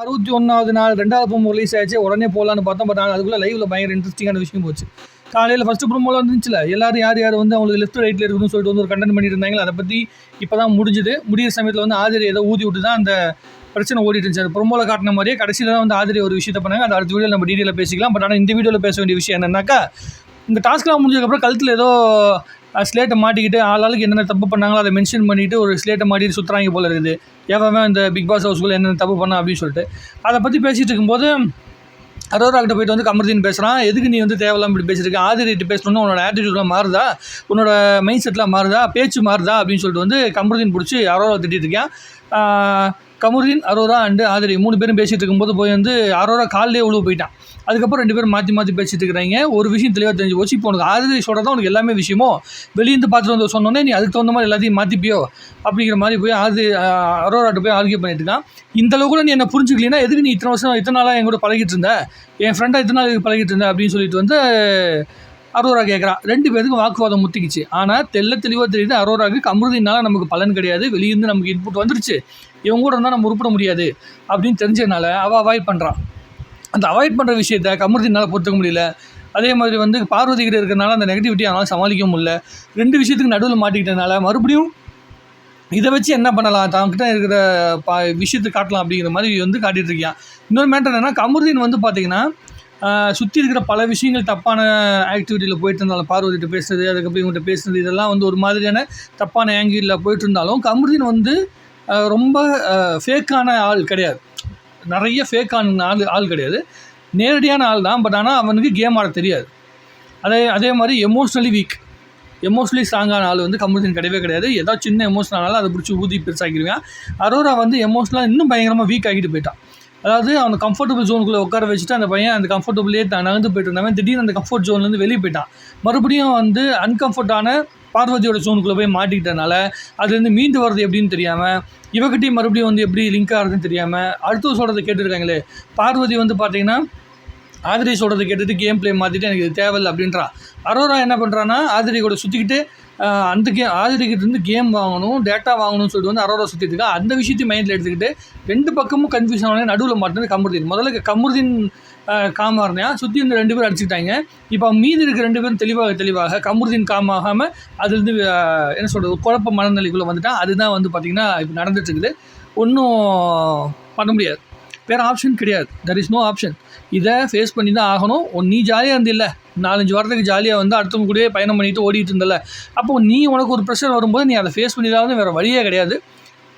அறுபத்தி ஒன்றாவது நாள் ரெண்டாவது ப்ரோமோ ரிலீஸ் ஆச்சு உடனே போகலான்னு பார்த்தோம். பட் அதுக்குள்ளே லைவில் பயங்கர இன்ட்ரெஸ்டிங்கான விஷயம் போச்சு. காலையில் ஃபஸ்ட்டு ப்ரோமோவில் வந்துச்சுல எல்லாரும் யார் யார் வந்து அவங்களுக்கு லெஃப்ட் ரைட்டில் இருக்குன்னு சொல்லிட்டு வந்து ஒரு கண்டென்ட் பண்ணிட்டு இருந்தாங்களோ அதை பற்றி இப்போ தான் முடிஞ்சுது. முடியிற சமயத்தில் வந்து ஆதிரி ஏதோ ஊதி விட்டு தான் அந்த பிரச்சனை ஓடிட்டு இருந்துச்சு. அது ப்ரோமோவில் காட்டின மாதிரியே கடைசியில் தான் வந்து ஆதிரி ஒரு விஷயத்தை பண்ணாங்க. அது அடுத்த வீடியோவில் நம்ம டீட்டெயிலாக பேசிக்கலாம். பட் ஆனால் இந்த வீடியோவில் பேச வேண்டிய விஷயம் என்னன்னாக்கா இந்த டாஸ்க்லாம் முடிஞ்சதுக்கப்புறம் கழுத்தில் ஏதோ ஸ்லேட்டை மாட்டிக்கிட்டு ஆளாளுக்கு என்னென்ன தப்பு பண்ணாங்களோ அதை மென்ஷன் பண்ணிவிட்டு ஒரு ஸ்லேட்டை மாட்டிட்டு சுற்றுறாங்க போல இருக்குது. எவன் இந்த பிக் பாஸ் ஹவுஸ்குள்ளே என்னென்ன தப்பு பண்ணான் அப்படின்னு சொல்லிட்டு. அதை பற்றி பேசிகிட்டு இருக்கும்போது அரோராகிட்ட போயிட்டு வந்து கமர்தீன் பேசுகிறான் எதுக்கு நீ வந்து தேவையில்லாம இப்படி பேசியிருக்க ஆதிரிட்டு பேசணும்னு உன்னோட ஆட்டிடியூட்லாம் மாறுதா? உன்னோட மைண்ட் செட்லாம் மாறுதா? பேச்சு மாறுதா? அப்படின்னு சொல்லிட்டு வந்து கமர்தீன் பிடிச்சி அரோரா திட்டிருக்கேன் கமுரின் கமருதீன் அரோரா அண்டு ஆதிரி மூணு பேரும் பேசிகிட்டு இருக்கும்போது போய் வந்து அரோரா காலிலே உழுவு போயிட்டான். அதுக்கப்புறம் ரெண்டு பேரும் மாற்றி மாற்றி பேசிட்டு இருக்கிறாங்க. ஒரு விஷயம் தெளிவாக தெரிஞ்சு போச்சு. இப்போ உனக்கு ஆதிரி சொல்கிறது தான் உனக்கு எல்லாமே விஷயமோ வெளியேந்து பார்த்துட்டு வந்து சொன்னோன்னே நீ அதுக்கு தகுந்த மாதிரி எல்லாத்தையும் மாற்றிப்பியோ அப்படிங்கிற மாதிரி போய் ஆதி ஆஹ் அரோராட்ட போய் ஆர்கியூ பண்ணிட்டு இருக்கான். இந்த அளவுக்கு நீ என்ன புரிஞ்சுக்கலனா எதுக்கு நீ இத்தனை வருஷம் இத்தனை நாளாக என் கூட பழகிட்டு இருந்த? என் ஃப்ரெண்டாக இத்தனை நாள் பழகிட்டு இருந்த அப்படின்னு சொல்லிட்டு வந்து அரோரா கேட்குறான் ரெண்டு பேருக்கும் வாக்குவாதம் முத்திக்கிச்சு. ஆனால் தெல்ல தெளிவாக தெரியுது அரோராவுக்கு அமிர்தினால நமக்கு பலன் கிடையாது. வெளியிருந்து நமக்கு இன்புட் வந்துருச்சு. இவங்க கூட இருந்தால் நம்ம உருப்பிட முடியாது அப்படின்னு தெரிஞ்சதுனால அவள் அவாய்ட் பண்ணுறான் அந்த அவாய்ட் பண்ணுற விஷயத்த கமருதினால் பொறுத்துக்க முடியல. அதே மாதிரி வந்து பார்வதிகிட்ட இருக்கிறனால அந்த நெகட்டிவிட்டி அவனால் சமாளிக்க முடியல. ரெண்டு விஷயத்துக்கு நடுவில் மாட்டிக்கிட்டனால மறுபடியும் இதை வச்சு என்ன பண்ணலாம்? தங்கிட்ட இருக்கிற பா விஷயத்தை காட்டலாம் அப்படிங்கிற மாதிரி வந்து காட்டிகிட்டு இருக்கியான். இன்னொரு மேட்டர் என்னன்னா கமருதீன் வந்து பார்த்திங்கன்னா சுற்றி இருக்கிற பல விஷயங்கள் தப்பான ஆக்டிவிட்டியில் போயிட்டு இருந்தாலும் பார்வதிட்ட பேசுறது அதுக்கப்புறம் இவங்ககிட்ட பேசுறது இதெல்லாம் வந்து ஒரு மாதிரியான தப்பான ஆங்கிளில் போயிட்டு இருந்தாலும் கமருதீன் வந்து ரொம்ப ஃபேக்கான ஆள் கிடையாது. நிறைய ஃபேக்கான ஆள் ஆள் கிடையாது. நேரடியான ஆள் தான் பட் ஆனால் அவனுக்கு கேம் ஆட தெரியாது. அதே அதே மாதிரி எமோஷ்னலி வீக் எமோஷ்னலி ஸ்ட்ராங்கான ஆள் வந்து கமருதீன் கிடையவே கிடையாது. ஏதாவது சின்ன எமோஷனாலும் அதை பிடிச்சி ஊதி பெருசாகிடுவேன் அரோரா வந்து எமோஷனலாக இன்னும் பயங்கரமாக வீக் ஆகிட்டு போயிட்டான். அதாவது அவன் கம்ஃபர்டபுள் ஜோனுக்குள்ளே உட்கார வச்சுட்டு அந்த பையன் அந்த கம்ஃபர்டபுளே நகர்ந்து போயிட்டு இருந்தவன் திடீர்னு அந்த கம்ஃபர்ட் ஜோன்லேருந்து வெளியே போயிட்டான். மறுபடியும் வந்து அன்கம்ஃபர்டான பார்வதியோட ஜோனுக்குள்ளே போய் மாட்டிக்கிட்டனால அதுலேருந்து மீண்டு வர்றது எப்படின்னு தெரியாமல் இவகிட்டையும் மறுபடியும் வந்து எப்படி லிங்க் ஆகிறதுன்னு தெரியாமல் அடுத்து சொல்கிறத கேட்டுருக்காங்களே பார்வதி வந்து பார்த்தீங்கன்னா ஆதிரி சொல்கிறத கேட்டுட்டு கேம் ப்ளே மாற்றிட்டு எனக்கு இது தேவையில்லை அப்படின்றா. அரோரா என்ன பண்ணுறான்னா ஆதிரி கூட சுற்றிக்கிட்டு அந்த கே ஆதிரிக்கிட்டேருந்து கேம் வாங்கணும் டேட்டா வாங்கணும்னு சொல்லிட்டு வந்து அரோரா சுற்றிட்டு இருக்கா. அந்த விஷயத்தையும் மைண்டில் எடுத்துக்கிட்டு ரெண்டு பக்கமும் கன்ஃபியூஷன் ஆனே நடுவில் மாட்டினது கமருதீன். முதல்ல கமருதீன் காமாக சுற்றி இந்த ரெண்டு பேரும் அடிச்சுக்கிட்டாங்க. இப்போ மீதி இருக்க ரெண்டு பேரும் தெளிவாக தெளிவாக கமருதீன் காம் ஆகாமல் அதுலேருந்து என்ன சொல்கிறது குழப்ப மனநிலைக்குள்ளே வந்துட்டான். அதுதான் வந்து பார்த்திங்கன்னா இப்போ நடந்துட்டுருக்குது ஒன்றும் பண்ண முடியாது. வேறு ஆப்ஷன் கிடையாது. தெர் இஸ் நோ ஆப்ஷன் இதை ஃபேஸ் பண்ணி தான் ஆகணும். ஒன் நீ ஜாலியாக இருந்தில்ல. நாலஞ்சு வாரத்துக்கு ஜாலியாக வந்து அடுத்தவங்க கூடயே பயணம் பண்ணிட்டு ஓடிட்டு இருந்தல அப்போ நீ உனக்கு ஒரு ப்ரெஷர் வரும்போது நீ அதை ஃபேஸ் பண்ணி தான் வேறு வழியே கிடையாது.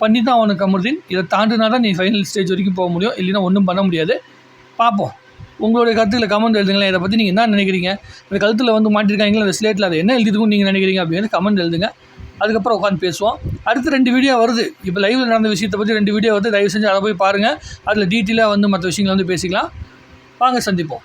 பண்ணி தான் அவனுக்கு கமருதீன். இதை தாண்டினா தான் நீ ஃபைனல் ஸ்டேஜ் வரைக்கும் போக முடியும். இல்லைன்னா ஒன்றும் பண்ண முடியாது. பார்ப்போம். உங்களுடைய கருத்துக்களை கமெண்ட் எழுதுங்களேன். இதை பற்றி நீங்கள் என்ன நினைக்கிறீங்க? இந்த கழுத்தில் வந்து மாட்டிருக்காங்களா? அந்த ஸ்லேட்டில் அதை என்ன எழுதிருக்கும் நீங்கள் நினைக்கிறீங்க? அப்படின்னு கமெண்ட் எழுதுங்க. அதுக்கப்புறம் உட்காந்து பேசுவோம். அடுத்து ரெண்டு வீடியோ வருது. இப்போ லைவில் நடந்த விஷயத்தை பற்றி ரெண்டு வீடியோ வருது. தயவு செஞ்சு அதை போய் பாருங்கள் அதில் டீட்டெயிலாக வந்து மற்ற விஷயங்களை வந்து பேசிக்கலாம். வாங்க சந்திப்போம்.